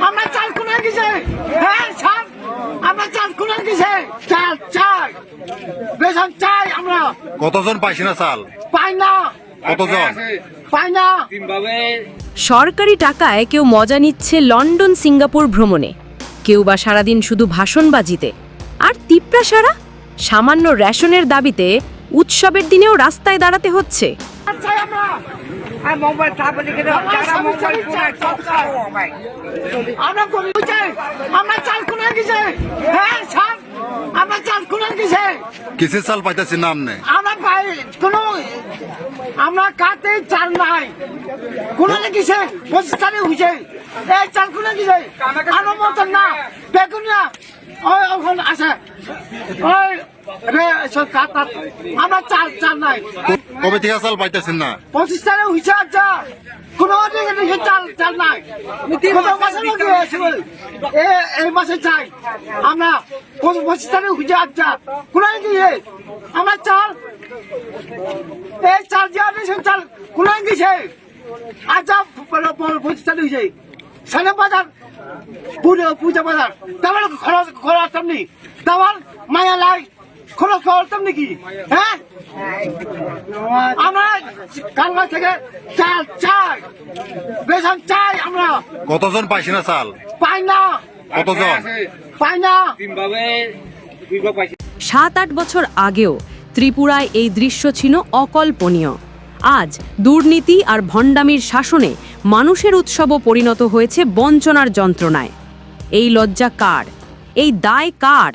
আমরা চাল গেছে হ্যাঁ সব আমরা চাল গেছে চাল চাই বেসন চাই আমরা। কতজন পাইছে না চাল? পাই না। কতজন? পাই না। সরকারি টাকায় কেউ মজা নিচ্ছে লন্ডন সিঙ্গাপুর ভ্রমণে। কেউ বা সারাদিন শুধু ভাষণবাজিতে। আর তিপ্রা সারা? সামান্য রেশনের দাবিতে উৎসবের দিনেও রাস্তায় দাঁড়াতে হচ্ছে। চাল আর মোবাইল তারপরে কিন্তু যারা মোবাইল ফোনে সব চায় মোবাইল আমরা গরিব চাই আমরা চাল খুলে গেছে। হ্যাঁ সব আমরা চাল খুলে গেছে। কিসের চাল পাইতেছি নাম নেই? আমরা পাই কোনো আমরা কাতে চাল নাই। কোনো গেছে পঁচিশ তারিখ হয়েছে। এই চাল খুলে গেছে। আমার মতন না। বেগুনিয়া ওই ওখানে আছে। ওই আমরা চাল চাল নাই। কবে থেকে চাল পাইতেছেন না? পঁচিশ আচ্ছা কোনো দিকে দিকে চাল চাল নাই। এই মাসে চাই। আমরা পঁচিশ তারিখ হয়েছে আচ্ছা কোনো দিয়ে আমার চাল এই চাল যে চাল কোনো আচ্ছা পঁচিশ তারিখ হয়েছে সাড়ে বাজার পুজো পূজা বাজার। তারপর খরচ খরচ তেমনি তারপর মায়া লাই। খরচ খরচ তেমনি কি হ্যাঁ? আমরা থেকে চাল চাই বেসন চাই আমরা। কতজন পাইছে না চাল? পাই না। কতজন? পাই না। সাত আট বছর আগেও ত্রিপুরায় এই দৃশ্য ছিল অকল্পনীয়। আজ দুর্নীতি আর ভণ্ডামির শাসনে মানুষের উৎসবও পরিণত হয়েছে বঞ্চনার যন্ত্রণায়। এই লজ্জা কার? এই দায় কার?